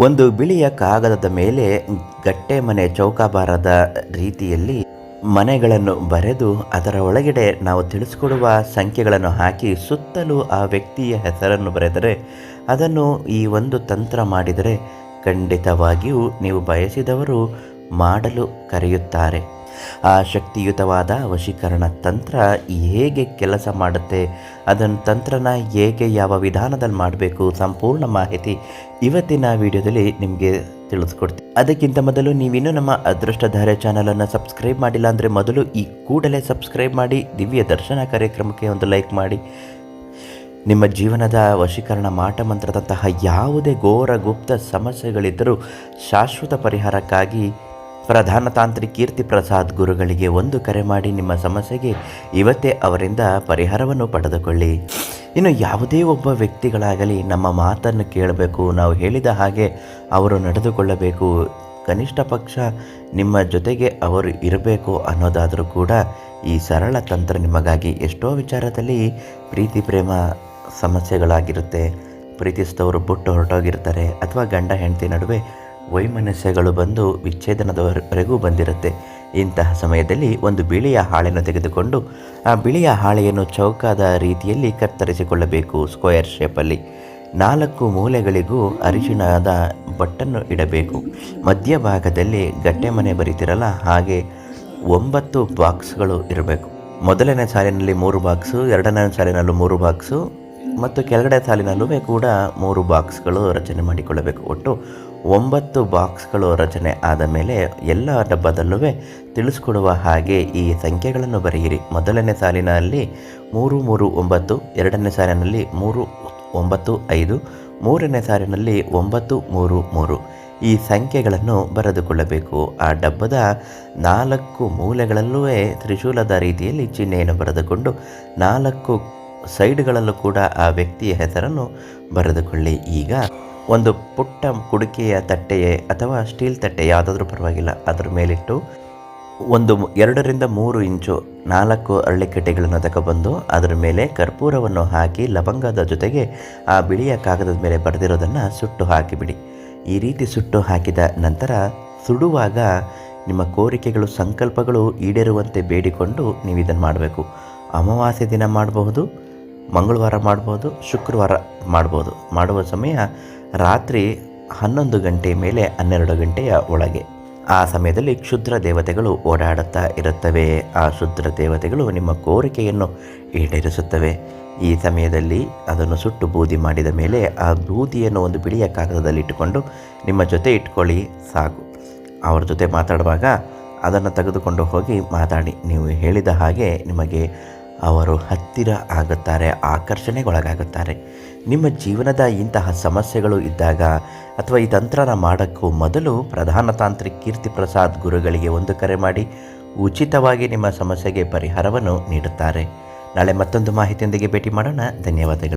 ಒಂದು ಬಿಳಿಯ ಕಾಗದದ ಮೇಲೆ ಗಟ್ಟೆ ಮನೆ ಚೌಕಾಬಾರದ ರೀತಿಯಲ್ಲಿ ಮನೆಗಳನ್ನು ಬರೆದು ಅದರ ಒಳಗಡೆ ನಾವು ತಿಳಿಸ್ಕೊಡುವ ಸಂಖ್ಯೆಗಳನ್ನು ಹಾಕಿ ಸುತ್ತಲೂ ಆ ವ್ಯಕ್ತಿಯ ಹೆಸರನ್ನು ಬರೆದರೆ ಅದನ್ನು ಈ ಒಂದು ತಂತ್ರ ಮಾಡಿದರೆ ಖಂಡಿತವಾಗಿಯೂ ನೀವು ಬಯಸಿದವರು ಮಾಡಲು ಕರೆಯುತ್ತಾರೆ. ಆ ಶಕ್ತಿಯುತವಾದ ವಶೀಕರಣ ತಂತ್ರ ಹೇಗೆ ಕೆಲಸ ಮಾಡುತ್ತೆ ಅದನ್ನು ತಂತ್ರನ ಹೇಗೆ ಯಾವ ವಿಧಾನದಲ್ಲಿ ಮಾಡಬೇಕು, ಸಂಪೂರ್ಣ ಮಾಹಿತಿ ಇವತ್ತಿನ ವಿಡಿಯೋದಲ್ಲಿ ನಿಮಗೆ ತಿಳಿಸ್ಕೊಡ್ತೀನಿ. ಅದಕ್ಕಿಂತ ಮೊದಲು ನೀವಿನ್ನೂ ನಮ್ಮ ಅದೃಷ್ಟಧಾರೆ ಚಾನಲನ್ನು ಸಬ್ಸ್ಕ್ರೈಬ್ ಮಾಡಿಲ್ಲ ಅಂದರೆ ಮೊದಲು ಈ ಕೂಡಲೇ ಸಬ್ಸ್ಕ್ರೈಬ್ ಮಾಡಿ, ದಿವ್ಯ ದರ್ಶನ ಕಾರ್ಯಕ್ರಮಕ್ಕೆ ಒಂದು ಲೈಕ್ ಮಾಡಿ. ನಿಮ್ಮ ಜೀವನದ ವಶೀಕರಣ ಮಾಟ ಮಂತ್ರದಂತಹ ಯಾವುದೇ ಘೋರ ಗುಪ್ತ ಸಮಸ್ಯೆಗಳಿದ್ದರೂ ಶಾಶ್ವತ ಪರಿಹಾರಕ್ಕಾಗಿ ಪ್ರಧಾನ ತಾಂತ್ರಿಕ ಕೀರ್ತಿ ಪ್ರಸಾದ್ ಗುರುಗಳಿಗೆ ಒಂದು ಕರೆ ಮಾಡಿ ನಿಮ್ಮ ಸಮಸ್ಯೆಗೆ ಇವತ್ತೇ ಅವರಿಂದ ಪರಿಹಾರವನ್ನು ಪಡೆದುಕೊಳ್ಳಿ. ಇನ್ನು ಯಾವುದೇ ಒಬ್ಬ ವ್ಯಕ್ತಿಗಳಾಗಲಿ ನಮ್ಮ ಮಾತನ್ನು ಕೇಳಬೇಕು, ನಾವು ಹೇಳಿದ ಹಾಗೆ ಅವರು ನಡೆದುಕೊಳ್ಳಬೇಕು. ಕನಿಷ್ಠ ಪಕ್ಷ ನಿಮ್ಮ ಜೊತೆಗೆ ಅವರು ಇರಬೇಕು ಅನ್ನೋದಾದರೂ ಕೂಡ ಈ ಸರಳ ತಂತ್ರ ನಿಮಗಾಗಿ ಎಷ್ಟೋ ವಿಚಾರದಲ್ಲಿ ಪ್ರೀತಿ, ಪ್ರೇಮ ಸಮಸ್ಯೆಗಳಾಗಿರುತ್ತೆ. ಪ್ರೀತಿಸಿದವರು ಬುಟ್ಟು ಹೊರಟೋಗಿರ್ತಾರೆ ಅಥವಾ ಗಂಡ, ಹೆಂಡತಿ ನಡುವೆ ವೈಮನಸ್ಯಗಳು ಬಂದು ವಿಚ್ಛೇದನದವರೆಗೂ ಬಂದಿರುತ್ತೆ. ಇಂತಹ ಸಮಯದಲ್ಲಿ ಒಂದು ಬಿಳಿಯ ಹಾಳೆಯನ್ನು ತೆಗೆದುಕೊಂಡು ಆ ಬಿಳಿಯ ಹಾಳೆಯನ್ನು ಚೌಕಾದ ರೀತಿಯಲ್ಲಿ ಕತ್ತರಿಸಿಕೊಳ್ಳಬೇಕು ಸ್ಕ್ವೇರ್ ಶೇಪಲ್ಲಿ. ನಾಲ್ಕು ಮೂಲೆಗಳಿಗೂ ಅರಿಶಿಣದ ಬಟ್ಟನ್ನು ಇಡಬೇಕು. ಮಧ್ಯಭಾಗದಲ್ಲಿ ಗಟ್ಟೆ ಮನೆ ಬರೀತಿರಲ್ಲ, ಹಾಗೆ ಒಂಬತ್ತು ಬಾಕ್ಸ್ಗಳು ಇರಬೇಕು. ಮೊದಲನೇ ಸಾಲಿನಲ್ಲಿ ಮೂರು ಬಾಕ್ಸು, ಎರಡನೇ ಸಾಲಿನಲ್ಲಿ ಮೂರು ಬಾಕ್ಸು ಮತ್ತು ಕೆಳಗಡೆ ಸಾಲಿನಲ್ಲೂ ಕೂಡ ಮೂರು ಬಾಕ್ಸ್ಗಳು ರಚನೆ ಮಾಡಿಕೊಳ್ಳಬೇಕು. ಒಟ್ಟು ಒಂಬತ್ತು ಬಾಕ್ಸ್ಗಳು ರಚನೆ ಆದ ಮೇಲೆ ಎಲ್ಲ ಡಬ್ಬದಲ್ಲೂ ತಿಳಿಸ್ಕೊಡುವ ಹಾಗೆ ಈ ಸಂಖ್ಯೆಗಳನ್ನು ಬರೆಯಿರಿ. ಮೊದಲನೇ ಸಾಲಿನಲ್ಲಿ ಮೂರು ಮೂರು, ಒಂಬತ್ತು, ಎರಡನೇ ಸಾಲಿನಲ್ಲಿ ಮೂರು, ಒಂಬತ್ತು, ಐದು, ಮೂರನೇ ಸಾಲಿನಲ್ಲಿ ಒಂಬತ್ತು, ಮೂರು ಮೂರು. ಈ ಸಂಖ್ಯೆಗಳನ್ನು ಬರೆದುಕೊಳ್ಳಬೇಕು. ಆ ಡಬ್ಬದ ನಾಲ್ಕು ಮೂಲೆಗಳಲ್ಲೂ ತ್ರಿಶೂಲದ ರೀತಿಯಲ್ಲಿ ಚಿಹ್ನೆಯನ್ನು ಬರೆದುಕೊಂಡು ನಾಲ್ಕು ಸೈಡ್ಗಳಲ್ಲೂ ಕೂಡ ಆ ವ್ಯಕ್ತಿಯ ಹೆಸರನ್ನು ಬರೆದುಕೊಳ್ಳಿ. ಈಗ ಒಂದು ಪುಟ್ಟ ಕುಡಿಕೆಯ ತಟ್ಟೆಯೇ ಅಥವಾ ಸ್ಟೀಲ್ ತಟ್ಟೆ ಯಾವುದಾದ್ರೂ ಪರವಾಗಿಲ್ಲ. ಅದರ ಮೇಲಿಟ್ಟು ಒಂದು ಎರಡರಿಂದ ಮೂರು ಇಂಚು ನಾಲ್ಕು ಅರಳಿಕಟ್ಟೆಗಳನ್ನು ತಗೊಬಂದು ಅದರ ಮೇಲೆ ಕರ್ಪೂರವನ್ನು ಹಾಕಿ ಲವಂಗದ ಜೊತೆಗೆ ಆ ಬಿಳಿಯ ಕಾಗದದ ಮೇಲೆ ಬರೆದಿರೋದನ್ನು ಸುಟ್ಟು ಹಾಕಿಬಿಡಿ. ಈ ರೀತಿ ಸುಟ್ಟು ಹಾಕಿದ ನಂತರ ಸುಡುವಾಗ ನಿಮ್ಮ ಕೋರಿಕೆಗಳು, ಸಂಕಲ್ಪಗಳು ಈಡೇರುವಂತೆ ಬೇಡಿಕೊಂಡು ನೀವು ಇದನ್ನು ಮಾಡಬೇಕು. ಅಮಾವಾಸ್ಯೆ ದಿನ ಮಾಡಬಹುದು ಮಂಗಳವಾರ ಮಾಡ್ಬೋದು, ಶುಕ್ರವಾರ ಮಾಡ್ಬೋದು. ಮಾಡುವ ಸಮಯ ರಾತ್ರಿ ಹನ್ನೊಂದು ಗಂಟೆ ಮೇಲೆ ಹನ್ನೆರಡು ಗಂಟೆಯ ಒಳಗೆ. ಆ ಸಮಯದಲ್ಲಿ ಕ್ಷುದ್ರ ದೇವತೆಗಳು ಓಡಾಡುತ್ತಾ ಇರುತ್ತವೆ. ಆ ಕ್ಷುದ್ರ ದೇವತೆಗಳು ನಿಮ್ಮ ಕೋರಿಕೆಯನ್ನು ಈಡೇರಿಸುತ್ತವೆ. ಈ ಸಮಯದಲ್ಲಿ ಅದನ್ನು ಸುಟ್ಟು ಬೂದಿ ಮಾಡಿದ ಮೇಲೆ ಆ ಬೂದಿಯನ್ನು ಒಂದು ಬಿಳಿಯ ಕಾಗದದಲ್ಲಿ ಇಟ್ಟುಕೊಂಡು ನಿಮ್ಮ ಜೊತೆ ಇಟ್ಕೊಳ್ಳಿ, ಸಾಕು. ಅವರ ಜೊತೆ ಮಾತಾಡುವಾಗ ಅದನ್ನು ತೆಗೆದುಕೊಂಡು ಹೋಗಿ ಮಾತಾಡಿ. ನೀವು ಹೇಳಿದ ಹಾಗೆ ನಿಮಗೆ ಅವರು ಹತ್ತಿರ ಆಗುತ್ತಾರೆ, ಆಕರ್ಷಣೆಗೊಳಗಾಗುತ್ತಾರೆ. ನಿಮ್ಮ ಜೀವನದ ಇಂತಹ ಸಮಸ್ಯೆಗಳು ಇದ್ದಾಗ ಅಥವಾ ಈ ತಂತ್ರನ ಮಾಡೋಕ್ಕೂ ಮೊದಲು ಪ್ರಧಾನ ತಾಂತ್ರಿಕ ಕೀರ್ತಿ ಪ್ರಸಾದ್ ಗುರುಗಳಿಗೆ ಒಂದು ಕರೆ ಮಾಡಿ, ಉಚಿತವಾಗಿ ನಿಮ್ಮ ಸಮಸ್ಯೆಗೆ ಪರಿಹಾರವನ್ನು ನೀಡುತ್ತಾರೆ. ನಾಳೆ ಮತ್ತೊಂದು ಮಾಹಿತಿಯೊಂದಿಗೆ ಭೇಟಿ ಮಾಡೋಣ. ಧನ್ಯವಾದಗಳು.